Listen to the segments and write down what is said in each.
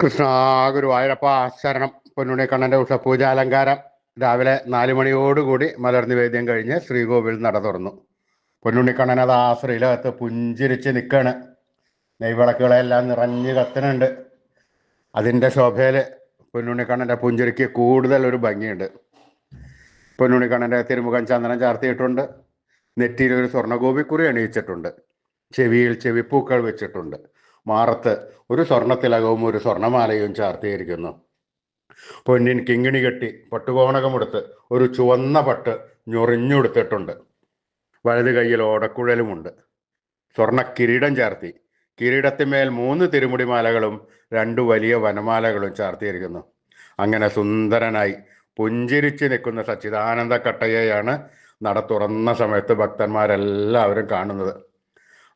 കൃഷ്ണ ഗുരുവായൂരപ്പ ശരണം. പൊന്നുണ്ണി കണ്ണന്റെ ഉഷ അലങ്കാരം രാവിലെ നാല് മണിയോടുകൂടി മലർനിവേദ്യം കഴിഞ്ഞ് ശ്രീകോവിൽ നട തുറന്നു. പൊന്നുണ്ണിക്കണ്ണൻ അത് ആ ശ്രീലകത്ത് പുഞ്ചിരിച്ച് നിൽക്കാണ് നെയ്വിളക്കുകളെല്ലാം നിറഞ്ഞു കത്തുന്നുണ്ട്. അതിന്റെ ശോഭയിൽ പൊന്നുണ്ണിക്കണ്ണന്റെ പുഞ്ചിരിക്ക് കൂടുതൽ ഒരു ഭംഗിയുണ്ട്. പൊന്നുണ്ണിക്കണ്ണന്റെ തിരുമുഖം ചന്ദനം ചാർത്തിയിട്ടുണ്ട്. നെറ്റിയിൽ ഒരു സ്വർണഗോപിക്കുറി അണിയിച്ചിട്ടുണ്ട് ചെവിയിൽ ചെവിപ്പൂക്കൾ വെച്ചിട്ടുണ്ട്. മാറത്ത് ഒരു സ്വർണത്തിലകവും ഒരു സ്വർണമാലയും ചാർത്തിയിരിക്കുന്നു. പൊന്നിൻ കിങ്ങിണി കെട്ടി പട്ടുകോണകമെടുത്ത് ഒരു ചുവന്ന പട്ട് ഞൊറിഞ്ഞുടുത്തിട്ടുണ്ട്. വലത് കൈയിൽ ഓടക്കുഴലുമുണ്ട്. സ്വർണ കിരീടം ചാർത്തി. കിരീടത്തിന്മേൽ മൂന്ന് തിരുമുടിമാലകളും രണ്ട് വലിയ വനമാലകളും ചാർത്തിയിരിക്കുന്നു. അങ്ങനെ സുന്ദരനായി പുഞ്ചിരിച്ച് നിൽക്കുന്ന സച്ചിദാനന്ദ കട്ടയെയാണ് നട തുറന്ന സമയത്ത് ഭക്തന്മാരെല്ലാവരും കാണുന്നത്.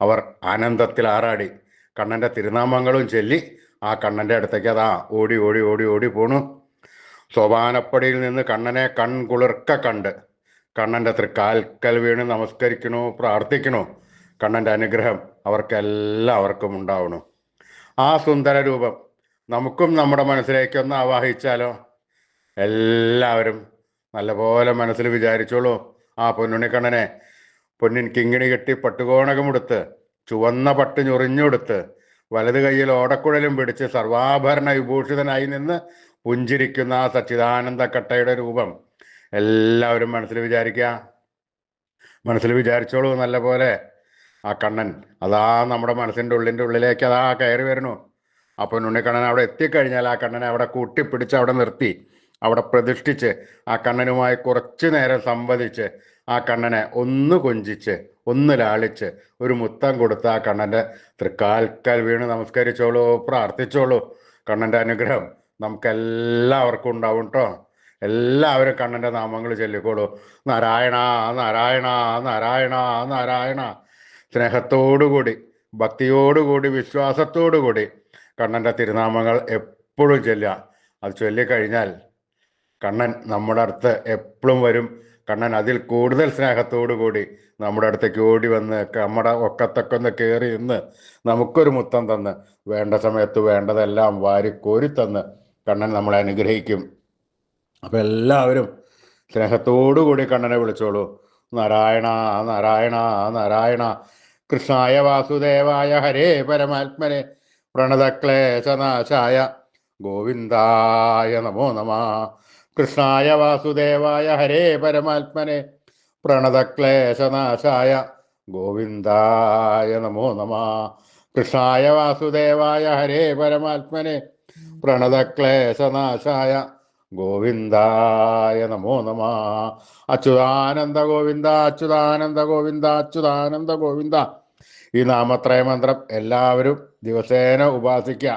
അവർ ആനന്ദത്തിൽ ആറാടി കണ്ണന്റെ തിരുനാമങ്ങളും ചൊല്ലി ആ കണ്ണന്റെ അടുത്തേക്ക് അതാ ഓടി ഓടി ഓടി ഓടി പോണു. സോപാനപ്പടിയിൽ നിന്ന് കണ്ണനെ കൺകുളിർക്ക കണ്ട് കണ്ണന്റെ തൃക്കാൽക്കൽ വീണ് നമസ്കരിക്കണോ പ്രാർത്ഥിക്കണോ. കണ്ണന്റെ അനുഗ്രഹം അവർക്കെല്ലാവർക്കും ഉണ്ടാവണം. ആ സുന്ദര രൂപം നമുക്കും നമ്മുടെ മനസ്സിലേക്കൊന്ന് ആവാഹിച്ചാലോ? എല്ലാവരും നല്ലപോലെ മനസ്സിൽ വിചാരിച്ചോളൂ. ആ പൊന്നുണ്ണിക്കണ്ണനെ പൊന്നിൻ കിങ്ങിണി കെട്ടി പട്ടുകോണകമെടുത്ത് ചുവന്ന പട്ട് ഞൊറിഞ്ഞുകൊടുത്ത് വലത് കൈയിൽ ഓടക്കുഴലും പിടിച്ച് സർവാഭരണ വിഭൂഷിതനായി നിന്ന് പുഞ്ചിരിക്കുന്ന ആ സച്ചിദാനന്ദ കട്ടയുടെ രൂപം എല്ലാവരും മനസ്സിൽ വിചാരിക്കുക. മനസ്സിൽ വിചാരിച്ചോളൂ നല്ല പോലെ. ആ കണ്ണൻ അതാ നമ്മുടെ മനസ്സിന്റെ ഉള്ളിന്റെ ഉള്ളിലേക്ക് അതാ കയറി വരണു അപ്പോൾ ഉണ്ണിക്കണ്ണൻ അവിടെ എത്തിക്കഴിഞ്ഞാൽ ആ കണ്ണനെ അവിടെ കൂട്ടിപ്പിടിച്ച് അവിടെ നിർത്തി. അവിടെ പ്രതിഷ്ഠിച്ച് ആ കണ്ണനുമായി കുറച്ചു നേരം സംവദിച്ച് ആ കണ്ണനെ ഒന്ന് കൊഞ്ചിച്ച് ഒന്ന് ലാളിച്ച് ഒരു മുത്തം കൊടുത്ത് ആ കണ്ണന്റെ തൃക്കാൽക്കൽ വീണ് നമസ്കരിച്ചോളൂ പ്രാർത്ഥിച്ചോളൂ. കണ്ണന്റെ അനുഗ്രഹം നമുക്കെല്ലാവർക്കും ഉണ്ടാവും കേട്ടോ എല്ലാവരും കണ്ണന്റെ നാമങ്ങൾ ചൊല്ലിക്കോളൂ. നാരായണ നാരായണ നാരായണ നാരായണ. സ്നേഹത്തോടുകൂടി ഭക്തിയോടുകൂടി വിശ്വാസത്തോടുകൂടി കണ്ണന്റെ തിരുനാമങ്ങൾ എപ്പോഴും ചൊല്ലുക. അത് ചൊല്ലിക്കഴിഞ്ഞാൽ കണ്ണൻ നമ്മുടെ അടുത്ത് എപ്പോഴും വരും. കണ്ണൻ അതിൽ കൂടുതൽ സ്നേഹത്തോടു കൂടി നമ്മുടെ അടുത്തേക്ക് ഓടി വന്ന് നമ്മുടെ ഒക്കത്തൊക്കെ ഒന്ന് കയറി ഇന്ന് നമുക്കൊരു മുത്തം തന്ന്. വേണ്ട സമയത്ത് വേണ്ടതെല്ലാം വാരി കോരി തന്ന് കണ്ണൻ നമ്മളെ അനുഗ്രഹിക്കും. അപ്പം എല്ലാവരും സ്നേഹത്തോടു കൂടി കണ്ണനെ വിളിച്ചോളൂ. നാരായണ നാരായണ നാരായണ കൃഷ്ണായ വാസുദേവായ ഹരേ പരമാത്മനെ പ്രണതക്ലേശനാശായ ഗോവിന്ദായ നമോ നമ. കൃഷ്ണായ വാസുദേവായ ഹരേ പരമാത്മനെ പ്രണതക്ലേശനാശായ ഗോവിന്ദായ നമോ നമ. കൃഷ്ണായ വാസുദേവായ ഹരേ പരമാത്മനെ പ്രണതക്ലേശനാശായ ഗോവിന്ദായ നമോ നമ. അച്യുതാനന്ദ ഗോവിന്ദ അച്യുതാനന്ദ ഗോവിന്ദ അച്യുതാനന്ദ ഗോവിന്ദ. ഈ നാമത്രയ മന്ത്രം എല്ലാവരും ദിവസേന ഉപാസിക്കുക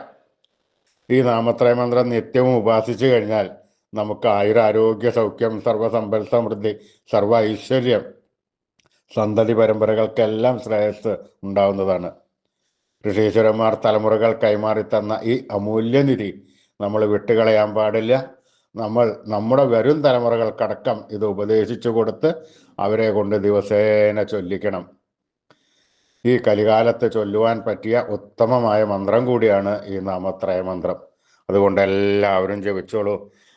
ഈ നാമത്രയ മന്ത്രം നിത്യവും ഉപാസിച്ചു കഴിഞ്ഞാൽ നമുക്ക് ആയുരാരോഗ്യ സൗഖ്യം സർവസമ്പൽ സമൃദ്ധി സർവ ഐശ്വര്യം സന്തതി പരമ്പരകൾക്കെല്ലാം ശ്രേയസ് ഉണ്ടാവുന്നതാണ്. ഋഷീശ്വരന്മാർ തലമുറകൾ കൈമാറി തന്ന ഈ അമൂല്യനിധി നമ്മൾ വിട്ടുകളയാൻ പാടില്ല. നമ്മൾ നമ്മുടെ വരും തലമുറകൾക്കടക്കം ഇത് ഉപദേശിച്ചു കൊടുത്ത് അവരെ കൊണ്ട് ദിവസേന ചൊല്ലിക്കണം. ഈ കലികാലത്ത് ചൊല്ലുവാൻ പറ്റിയ ഉത്തമമായ മന്ത്രം കൂടിയാണ് ഈ നാമത്രയ മന്ത്രം. അതുകൊണ്ട് എല്ലാവരും ജപിച്ചോളൂ.